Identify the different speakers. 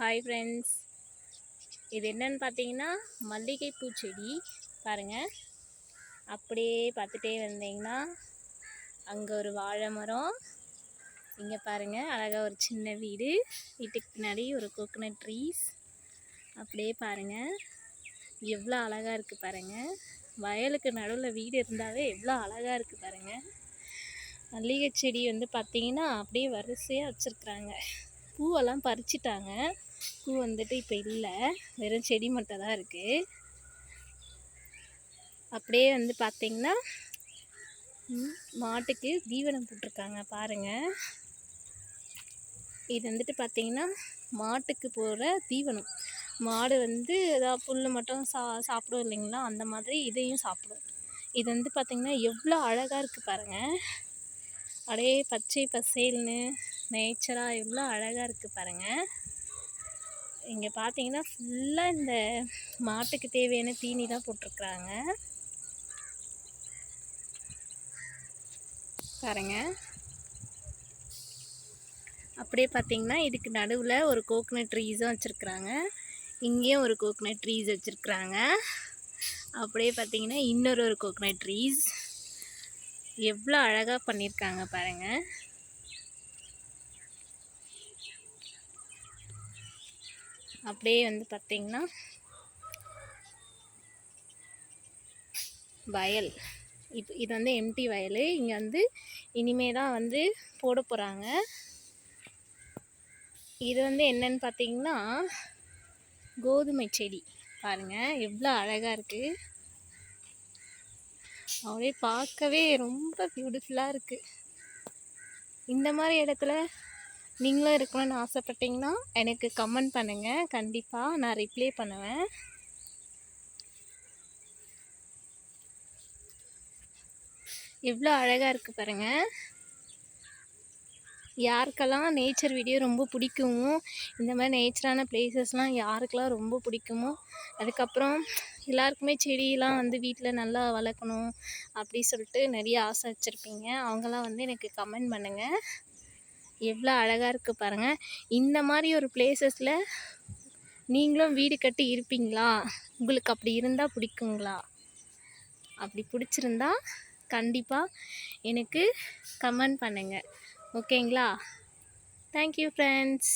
Speaker 1: Hi friends இது என்னன்னு பார்த்தீங்கன்னா மல்லிகைப்பூ செடி. பாருங்கள் அப்படியே பார்த்துட்டே வந்தீங்கன்னா அங்கே ஒரு வாழை மரம். இங்கே பாருங்கள் அழகாக ஒரு சின்ன வீடு. வீட்டுக்கு பின்னாடி ஒரு கோகனட் ட்ரீஸ் அப்படியே பாருங்கள் எவ்வளோ அழகாக இருக்குது பாருங்கள் வயலுக்கு நடுவில் வீடு இருந்தாவே எவ்வளோ அழகாக இருக்குது பாருங்கள் மல்லிகை செடி வந்து பார்த்தீங்கன்னா அப்படியே வரிசையாக வச்சுருக்குறாங்க. பூவெல்லாம் பறிச்சிட்டாங்க. பூ வந்துட்டு இப்போ இல்லை. வெறும் செடி மட்டும் தான் இருக்குது அப்படியே வந்து பார்த்தீங்கன்னா மாட்டுக்கு தீவனம் போட்டிருக்காங்க. பாருங்கள் இது வந்துட்டு பார்த்தீங்கன்னா மாட்டுக்கு போகிற தீவனம். மாடு வந்து ஏதாவது புல் மட்டும் சா சாப்பிடும் இல்லைங்களா? அந்த மாதிரி இதையும் சாப்பிடும். இது வந்து பார்த்திங்கன்னா எவ்வளோ அழகாக இருக்குது பாருங்கள் அப்படியே பச்சை பசேல்னு. நேச்சராக எவ்வளோ அழகாக இருக்குது பாருங்கள் இங்கே பார்த்தீங்கன்னா ஃபுல்லாக இந்த மாட்டுக்கு தேவையான தீனி தான் போட்டிருக்குறாங்க. பாருங்க. அப்படியே பார்த்தீங்கன்னா இதுக்கு நடுவில் ஒரு கோகனட் ட்ரீஸும் வச்சுருக்குறாங்க. இங்கேயும் ஒரு கோகனட் ட்ரீஸ் வச்சுருக்குறாங்க. அப்படியே பார்த்தீங்கன்னா இன்னொரு ஒரு கோகனட் ட்ரீஸ் எவ்வளோ அழகாக பண்ணியிருக்காங்க பாருங்கள் அப்படியே வந்து பார்த்தீங்கன்னா வயல். இப்போ இது வந்து எம்டி வயல். இங்கே வந்து இனிமே தான் வந்து போட போகிறாங்க இது வந்து என்னன்னு பார்த்தீங்கன்னா கோதுமை செடி. பாருங்கள் எவ்வளோ அழகாக இருக்குது அப்படியே பார்க்கவே ரொம்ப பியூட்டிஃபுல்லாக இருக்குது இந்த மாதிரி இடத்துல நீங்களும் இருக்கணும்னு ஆசைப்பட்டீங்கன்னா எனக்கு கமெண்ட் பண்ணுங்கள் கண்டிப்பாக நான் ரிப்ளை பண்ணுவேன். எவ்வளோ அழகாக இருக்குது பாருங்கள் யாருக்கெல்லாம் நேச்சர் வீடியோ ரொம்ப பிடிக்குமோ இந்த மாதிரி நேச்சரான பிளேசஸ்லாம் யாருக்கெல்லாம் ரொம்ப பிடிக்குமோ அதுக்கப்புறம் எல்லாருக்குமே செடியெலாம் வந்து வீட்டில் நல்லா வளர்க்கணும் அப்படி சொல்லிட்டு நிறைய ஆசை வச்சுருப்பீங்க. அவங்களாம் வந்து எனக்கு கமெண்ட் பண்ணுங்கள் எவ்வளோ அழகாக இருக்குது பாருங்கள் இந்த மாதிரி ஒரு பிளேசஸில் நீங்களும் வீடு கட்டி இருப்பீங்களா? உங்களுக்கு அப்படி இருந்தால் பிடிக்குங்களா? அப்படி பிடிச்சிருந்தா கண்டிப்பாக எனக்கு கமெண்ட் பண்ணுங்கள் ஓகேங்களா தேங்க்யூ ஃப்ரெண்ட்ஸ்